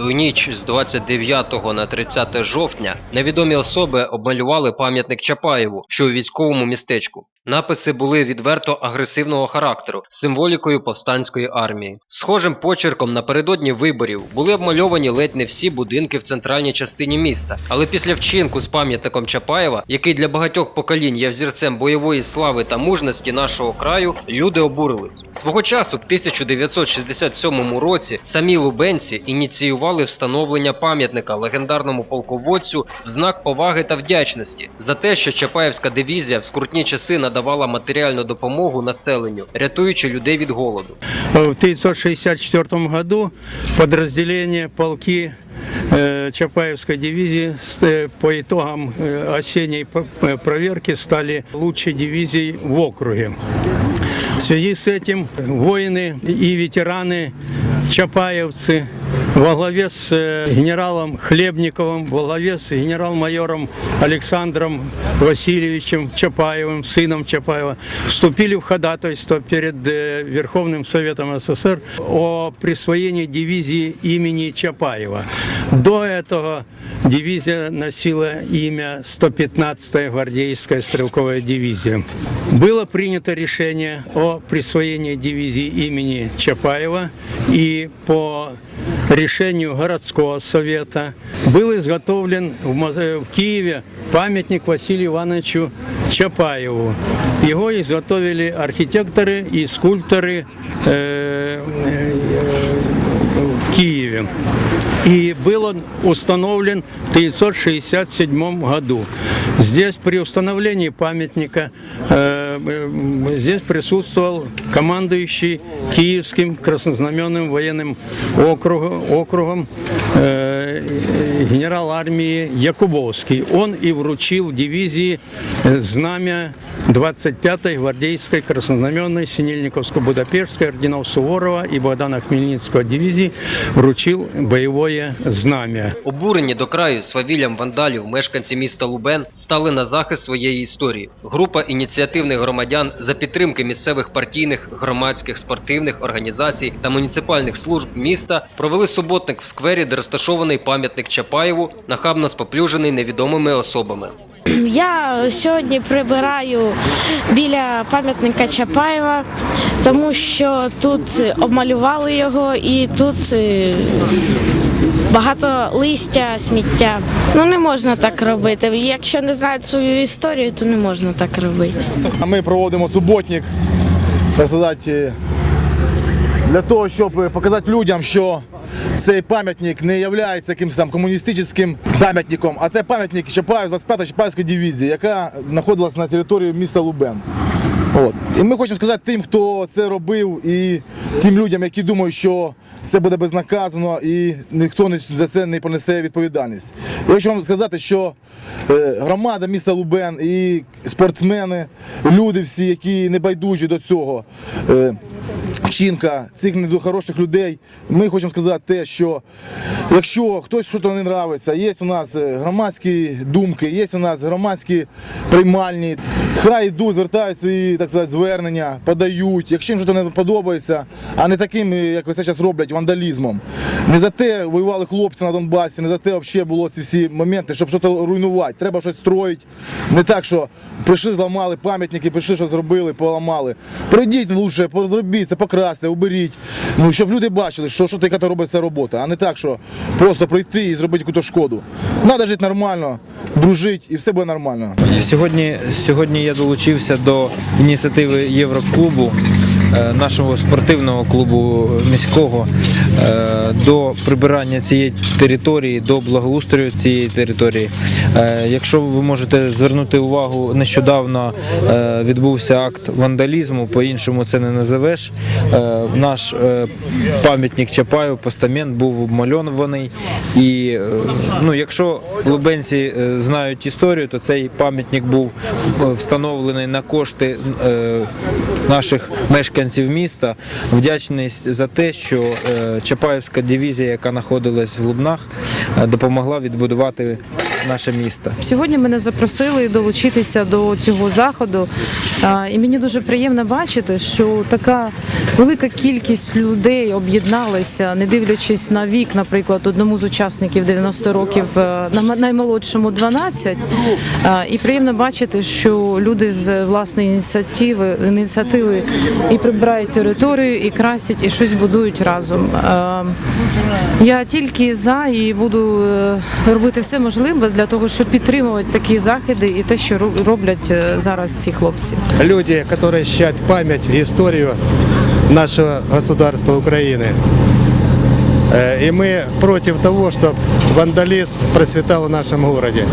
У ніч з 29 на 30 жовтня невідомі особи обмалювали пам'ятник Чапаєву, що у військовому містечку. Написи були відверто агресивного характеру, символікою повстанської армії. Схожим почерком напередодні виборів були обмальовані ледь не всі будинки в центральній частині міста. Але після вчинку з пам'ятником Чапаєва, який для багатьох поколінь є взірцем бойової слави та мужності нашого краю, люди обурились. Свого часу, в 1967 році, самі лубенці ініціювали встановлення пам'ятника легендарному полководцю в знак поваги та вдячності за те, що Чапаєвська дивізія в скрутні часи надавала матеріальну допомогу населенну, рятуючи людей від голоду. В 1964 году подразделения полки э, Чапаевской дивизии с- э, по итогам э, осенней п- э, проверки стали лучшей дивизией в округе. В связи с этим воины и ветераны чапаевцы во главе с э, генералом Хлебниковым, во главе с генерал-майором Александром Васильевичем Чапаевым, сыном Чапаева, вступили в ходатайство перед э, Верховным Советом СССР о присвоении дивизии имени Чапаева. До этого дивизия носила имя 115-я гвардейская стрелковая дивизия. Было принято решение о присвоении дивизии имени Чапаева и по решению городского совета был изготовлен в Моз- в Киеве памятник Василию Ивановичу Чапаеву. Его изготовили архитекторы и скульпторы э, э, в Киеве. И был он установлен в 1967 году. Здесь при установлении памятника э, э, здесь присутствовал командующий Киевским краснознаменным военным округом, округом э, генерал армии Якубовский. Он и вручил дивизии э, знамя 25-й гвардейской краснознаменной Синельниковско-Будапештской орденов Суворова и Богдана Хмельницкого дивизии вручил боевое знамя. Обурені до краю свавіллям вандалів мешканці міста Лубен стали на захист своєї історії. Група ініціативних громадян за підтримки місцевих партійних, громадських, спортивних організацій та муніципальних служб міста провели суботник в сквері, де розташований пам'ятник Чапаєву, нахабно споплюжений невідомими особами. Я сьогодні прибираю біля пам'ятника Чапаєва, тому що тут обмалювали його і тут е, багато листя, сміття. Ну не можна так робити. Якщо не знають свою історію, то не можна так робити. А Ми проводимо суботник, так сказати, для того, щоб показати людям, що цей пам'ятник не є якимось там комуністичним пам'ятником, а це пам'ятник Чапаєв, 25-ї Чапаївської дивізії, яка знаходилась на території міста Лубен. От. І ми хочемо сказати тим, хто це робив, і тим людям, які думають, що це буде безнаказано і ніхто за це не понесе відповідальність. Я хочу вам сказати, що е, громада міста Лубен і спортсмени, люди всі, які не байдужі до цього. Е, Вчинка цих недохороших людей. Ми хочемо сказати те, що якщо хтось щось не нравиться, є у нас е, громадські думки, є у нас громадські приймальні. Хай йдуть, звертають свої так сказати, звернення, подають. Якщо їм щось не подобається, а не таким, як ви це зараз роблять, вандалізмом. Не за те воювали хлопці на Донбасі, не за те взагалі було ці всі моменти, щоб щось руйнувати. Треба щось строїти. Не так, що прийшли, зламали пам'ятники, прийшли, що зробили, поламали. Прийдіть лучше, зробіть це, покрасьте, уберіть. Ну, щоб люди бачили, що, що така робиться робота, а не так, що просто прийти і зробити якусь шкоду. Треба жити нормально, дружити і все буде нормально. Сьогодні, сьогодні я долучився до ініціативи Євроклубу, нашого спортивного клубу міського, е, до прибирання цієї території, до благоустрою цієї території. Е, Якщо ви можете звернути увагу, нещодавно е, відбувся акт вандалізму, по-іншому це не називеш. Е, Наш е, пам'ятник Чапаю, постамент був обмальований. І е, ну, якщо лубенці е, знають історію, то цей пам'ятник був е, встановлений на кошти е, наших мешканців міста. Вдячність за те, що Чапаєвська Чапаївська дивізія, яка знаходилась в Лубнах, е, допомогла відбудувати наше місто. Сьогодні мене запросили долучитися до цього заходу, і мені дуже приємно бачити, що така велика кількість людей об'єдналися, не дивлячись на вік, наприклад, одному з учасників 90 років, е, на наймолодшому 12. І приємно бачити, що люди з власної ініціативи ініціативи і прибирають територію, і красять, і щось будують разом. Я тільки за і буду е, робити все можливе для того, щоб підтримувати такі заходи і те, що роб- роблять е, зараз ці хлопці. люди, которые щадят память и историю нашего государства Украины. Э, И мы против того, чтобы вандализм процветал в нашем городе.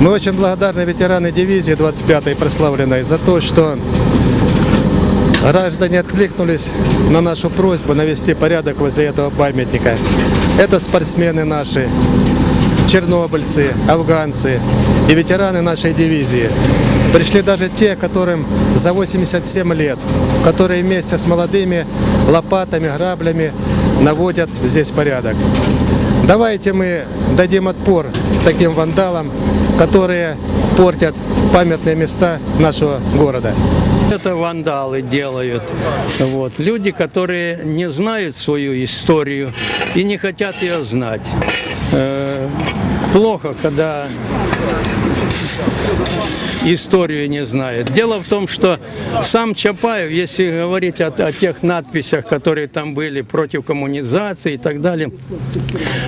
Мы очень благодарны ветераны дивизии 25-й прославленной за то, что граждане откликнулись на нашу просьбу навести порядок возле этого памятника. Это спортсмены наши, чернобыльцы, афганцы и ветераны нашей дивизии. Пришли даже те, которым за 87 лет, которые вместе с молодыми лопатами, граблями наводят здесь порядок. Давайте мы дадим отпор таким вандалам, которые портят памятные места нашего города. Это вандалы делают. Вот. Люди, которые не знают свою историю и не хотят ее знать. Плохо, когда историю не знает. Дело в том, что сам Чапаев, если говорить о, о тех надписях, которые там были против коммунизации и так далее,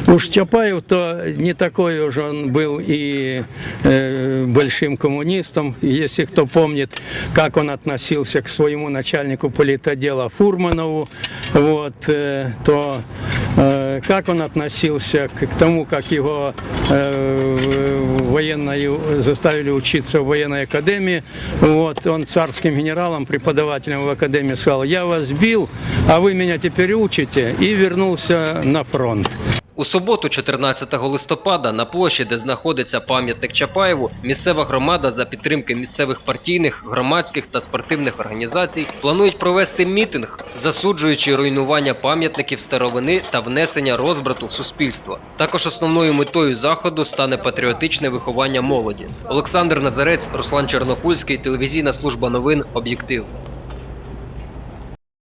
уж Чапаев то не такой уже он был и э, большим коммунистом. Если кто помнит, как он относился к своему начальнику политодела Фурманову, вот, э, то э, как он относился к, к тому, как его э, в военную заставили учиться в военной академии. Вот, он царским генералом, преподавателем в академии сказал, я вас бил, а вы меня теперь учите, и вернулся на фронт. У суботу, 14 листопада, на площі, де знаходиться пам'ятник Чапаєву, місцева громада за підтримки місцевих партійних, громадських та спортивних організацій планують провести мітинг, засуджуючи руйнування пам'ятників старовини та внесення розбрату в суспільство. Також основною метою заходу стане патріотичне виховання молоді. Олександр Назарець, Руслан Чорнокульський, телевізійна служба новин Об'єктив.